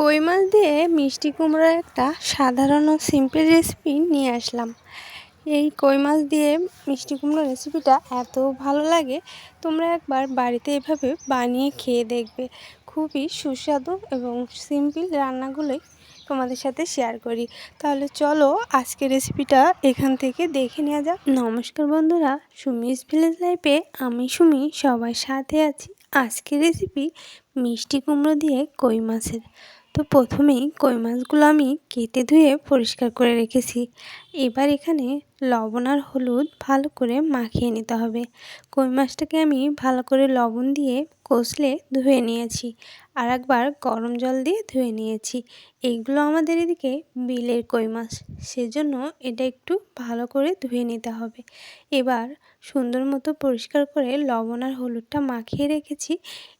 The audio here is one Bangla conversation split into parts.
কই মাছ দিয়ে মিষ্টি কুমড়োর একটা সাধারণ ও সিম্পল রেসিপি নিয়ে আসলাম। এই কই মাছ দিয়ে মিষ্টি কুমড়ো রেসিপিটা এত ভালো লাগে, তোমরা একবার বাড়িতে এভাবে বানিয়ে খেয়ে দেখবে। খুবই সুস্বাদু এবং সিম্পল রান্নাগুলোই তোমাদের সাথে শেয়ার করি। তাহলে চলো আজকে রেসিপিটা এখান থেকে দেখে নেওয়া যাক। নমস্কার বন্ধুরা, সুমিস ভিলেজ লাইফে আমি সুমি, সবার সাথে আছি আজকের রেসিপি মিষ্টি কুমড়ো দিয়ে কই মাছের। তো প্রথমেই কই মাছগুলো আমি কেটে ধুয়ে পরিষ্কার করে রেখেছি। এবার এখানে লবণ আর হলুদ ভালো করে মাখিয়ে নিতে হবে। কই মাছটাকে আমি ভালো করে লবণ দিয়ে কষলে ধুয়ে নিয়েছি আর একবার গরম জল দিয়ে ধুয়ে নিয়েছি। এইগুলো আমাদের এদিকে বিলের কই মাছ, সেজন্য এটা একটু ভালো করে ধুয়ে নিতে হবে। এবার সুন্দর মতো পরিষ্কার করে লবণ আর হলুদটা মাখিয়ে রেখেছি।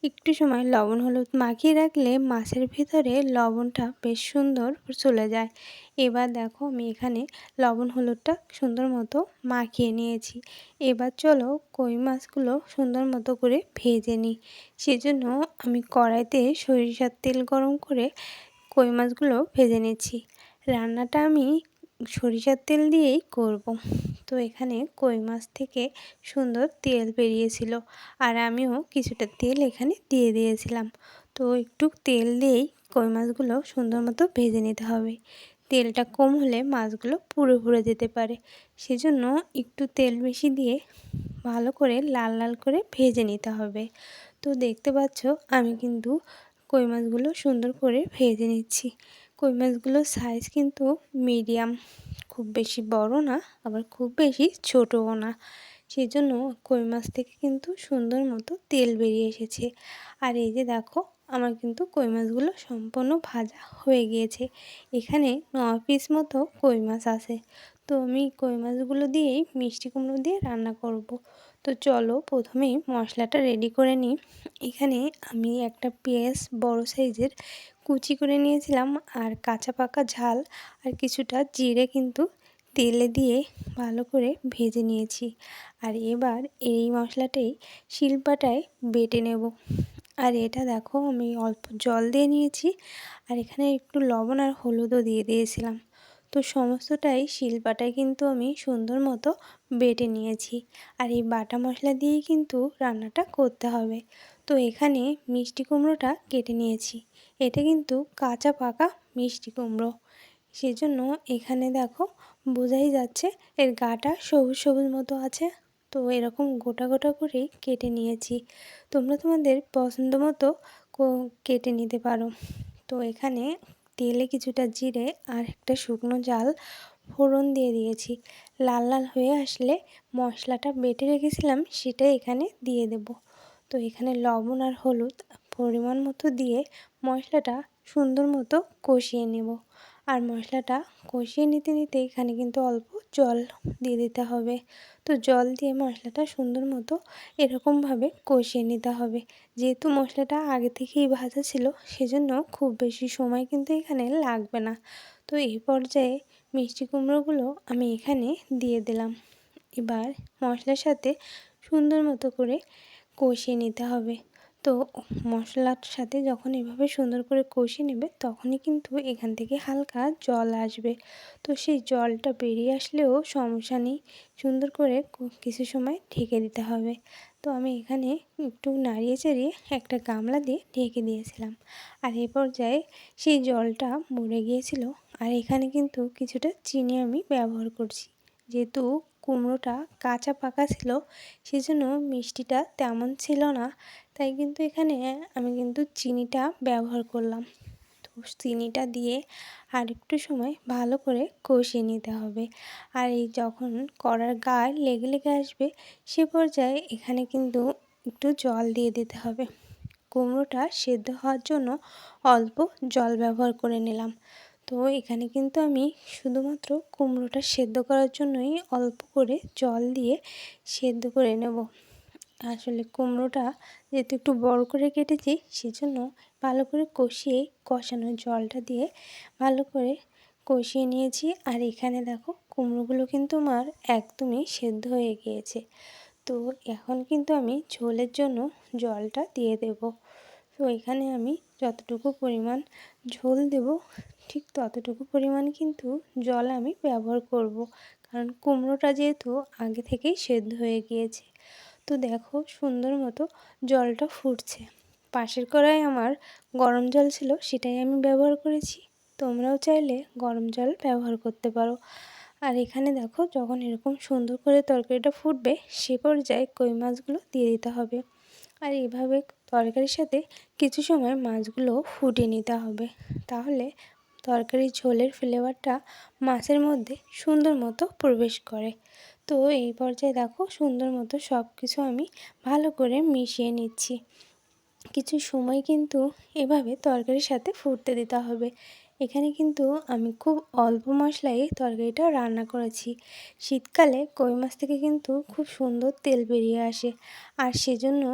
একটু সময় লবণ হলুদ মাখিয়ে রাখলে মাছের ভিতরে লবণটা বেশ সুন্দর চলে যায়। এবার দেখো আমি এখানে লবণ হলুদটা সুন্দর মতো মাখিয়ে নিয়েছি। এবার চলো কই মাছগুলো সুন্দর মতো করে ভেজে নিই। সেজন্য আমি কড়াইতে সরিষার তেল গরম করে কই মাছগুলো ভেজে নিচ্ছি। রান্নাটা আমি সরিষার তেল দিয়েই করব। তো এখানে কই মাছ থেকে সুন্দর তেল বেরিয়েছিল। আর আমিও কিছুটা তেল এখানে দিয়ে দিয়েছিলাম। তো একটু তেল দিয়েই কই মাছগুলো সুন্দর মতো ভেজে নিতে হবে। তেলটা কম হলে মাছগুলো পুরো পুড়ে যেতে পারে। সেজন্য একটু তেল বেশি দিয়ে ভালো করে লাল লাল করে ভেজে নিতে হবে। তো দেখতে পাচ্ছ, আমি কিন্তু কই মাছগুলো সুন্দর করে ভেজে নিচ্ছি। কই মাছগুলোর সাইজ কিন্তু মিডিয়াম খুব বেশি বড় না, আবার খুব বেশি ছোটও না। সেই জন্য কই মাছ থেকে কিন্তু সুন্দর মতো তেল বেরিয়ে এসেছে। আর এই যে দেখো, আমার কিন্তু কই মাছগুলো সম্পূর্ণ ভাজা হয়ে গিয়েছে। এখানে ন পিস মতো কই মাছ আছে। তো আমি কই মাছগুলো দিয়েই মিষ্টি কুমড়ো দিয়ে রান্না করব। তো চলো প্রথমেই মশলাটা রেডি করে নিই। এখানে আমি একটা পেঁয়াজ বড় সাইজের কুচি করে নিয়েছিলাম আর কাঁচা পাকা ঝাল আর কিছুটা জিরে কিন্তু তেলে দিয়ে ভালো করে ভেজে নিয়েছি। আর এবার এই মশলাটাই শিল্পাটায় বেটে নেব। আর এটা দেখো আমি অল্প জল দিয়ে নিয়েছি আর এখানে একটু লবণ আর হলুদও দিয়ে দিয়েছিলাম। তো সমস্তটাই শিলপাটায় কিন্তু আমি সুন্দর মতো বেটে নিয়েছি। আর এই বাটা মশলা দিয়েই কিন্তু রান্নাটা করতে হবে। তো এখানে মিষ্টি কুমড়োটা কেটে নিয়েছি। এটা কিন্তু কাঁচা পাকা মিষ্টি কুমড়ো। সেজন্য এখানে দেখো বোঝাই যাচ্ছে এর গাটা সবুজ সবুজ মতো আছে। তো এরকম গোটা গোটা করেই কেটে নিয়েছি। তোমরা তোমাদের পছন্দ মতো কেটে নিতে পারো। তো এখানে তেলে কিছুটা জিরে আর একটা শুকনো জাল ফোড়ন দিয়ে দিয়েছি। লাল লাল হয়ে আসলে মশলাটা বেটে রেখেছিলাম, সেটা এখানে দিয়ে দেব। তো এখানে লবণ আর হলুদ পরিমাণ মতো দিয়ে মশলাটা সুন্দর মতো কষিয়ে নেব। আর মশলাটা কষিয়ে নিতে নিতে এখানে কিন্তু অল্প জল দিয়ে দিতে হবে। তো জল দিয়ে মশলাটা সুন্দর মতো এরকমভাবে কষিয়ে নিতে হবে। যেহেতু মশলাটা আগে থেকেই ভাজা ছিল, সেজন্য খুব বেশি সময় কিন্তু এখানে লাগবে না। তো এই পর্যায়ে মিষ্টি কুমড়োগুলো আমি এখানে দিয়ে দিলাম। এবার মশলার সাথে সুন্দর মতো করে কষিয়ে নিতে হবে। তো মশলার সাথে যখন এভাবে সুন্দর করে কষিয়ে নেবে, তখনই কিন্তু এখান থেকে হালকা জল আসবে। তো সেই জলটা বেরিয়ে আসলেও সমস্যা নেই, সুন্দর করে কিছু সময় ঢেকে দিতে হবে। তো আমি এখানে একটু নাড়িয়ে চাড়িয়ে একটা গামলা দিয়ে ঢেকে দিয়েছিলাম। আর এ পর্যায়ে সেই জলটা মরে গিয়েছিল। আর এখানে কিন্তু কিছুটা চিনি আমি ব্যবহার করছি। যেহেতু কুমড়োটা কাঁচা পাকা ছিল, সেজন্য মিষ্টিটা তেমন ছিল না। তাই কিন্তু এখানে আমি কিন্তু চিনিটা ব্যবহার করলাম। তো চিনিটা দিয়ে আর একটু সময় ভালো করে কষিয়ে নিতে হবে। আর এই যখন কড়ার গায়ে লেগে লেগে আসবে, সে পর্যায়ে এখানে কিন্তু একটু জল দিয়ে দিতে হবে। কুমড়োটা সেদ্ধ হওয়ার জন্য অল্প জল ব্যবহার করে নিলাম। তো এখানে কিন্তু আমি শুধুমাত্র কুমড়োটা সেদ্ধ করার জন্যই অল্প করে জল দিয়ে সেদ্ধ করে নেব। আসলে কুমড়োটা যেহেতু একটু বড় করে কেটেছি, সেজন্য ভালো করে কষিয়ে, কষানো জলটা দিয়ে ভালো করে কষিয়ে নিয়েছি। আর এখানে দেখো, কুমড়োগুলো কিন্তু আমার একদমই সেদ্ধ হয়ে গিয়েছে। তো এখন কিন্তু আমি ঝোলের জন্য জলটা দিয়ে দেব। তো এখানে আমি যতটুকু পরিমাণ ঝোল দেব ঠিক ততটুকু পরিমাণ কিন্তু জল আমি ব্যবহার করব। কারণ কুমড়োটা যেহেতু আগে থেকেই সেদ্ধ হয়ে গিয়েছে। তো দেখো সুন্দর মতো জলটা ফুটছে। পাশের কড়াই আমার গরম জল ছিল সেটাই আমি ব্যবহার করেছি। তোমরাও চাইলে গরম জল ব্যবহার করতে পারো। আর এখানে দেখো যখন এরকম সুন্দর করে তরকারিটা ফুটবে সে পর্যায়ে কই মাছগুলো দিয়ে দিতে হবে। আর এভাবে তরকারির সাথে কিছু সময় মাছগুলো ফুটিয়ে নিতে হবে। তাহলে তরকারির ঝোলের ফ্লেভারটা মাছের মধ্যে সুন্দর মতো প্রবেশ করে। তো এই পর্যায়ে দেখো সুন্দর মতো সব কিছু আমি ভালো করে মিশিয়ে নিচ্ছি। কিছু সময় কিন্তু এভাবে তরকারির সাথে ফুটতে দিতে হবে। এখানে কিন্তু আমি খুব অল্প মশলায় তরকারিটা রান্না করেছি। শীতকালে কই মাছ থেকে কিন্তু খুব সুন্দর তেল বেরিয়ে আসে। আর সেজন্য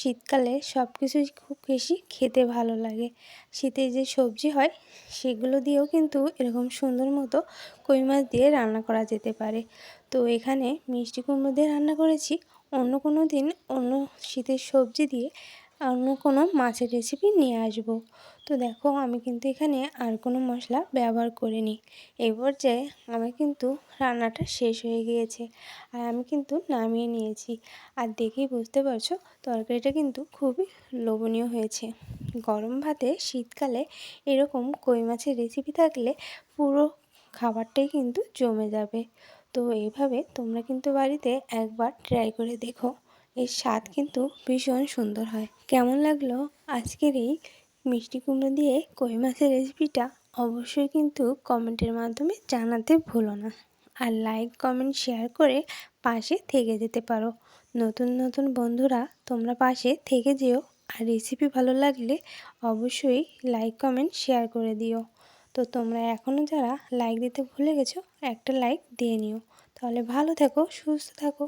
শীতকালে সব কিছুই খুব বেশি খেতে ভালো লাগে। শীতে যে সবজি হয়, সেগুলো দিয়েও কিন্তু এরকম সুন্দর মতো কই মাছ দিয়ে রান্না করা যেতে পারে। তো এখানে মিষ্টি কুমড়ো দিয়ে রান্না করেছি। অন্য কোনো দিন অন্য শীতের সবজি দিয়ে অন্য কোনো মাছের রেসিপি নিয়ে আসব। তো দেখো, আমি কিন্তু এখানে আর কোনো মশলা ব্যবহার করিনি। এই পর্যায়ে আমার কিন্তু রান্নাটা শেষ হয়ে গিয়েছে আর আমি কিন্তু নামিয়ে নিয়েছি। আর দেখেই বুঝতে পারছ, তরকারিটা কিন্তু খুবই লোভনীয় হয়েছে। গরম ভাতে শীতকালে এরকম কই মাছের রেসিপি থাকলে পুরো খাবারটাই কিন্তু জমে যাবে। তো এইভাবে তোমরা কিন্তু বাড়িতে একবার ট্রাই করে দেখো। এর স্বাদ কিন্তু ভীষণ সুন্দর হয়। কেমন লাগল আজকের এই মিষ্টি কুমড়ো দিয়ে কই মাছের রেসিপিটা অবশ্যই কিন্তু কমেন্টের মাধ্যমে জানাতে ভুলো না। আর লাইক কমেন্ট শেয়ার করে পাশে থেকে যেতে পারো। নতুন নতুন বন্ধুরা তোমরা পাশে থেকে যেও। আর রেসিপি ভালো লাগলে অবশ্যই লাইক কমেন্ট শেয়ার করে দিও। তো তোমরা এখনও যারা লাইক দিতে ভুলে গেছো, একটা লাইক দিয়ে নিও। তাহলে ভালো থেকো, সুস্থ থাকো।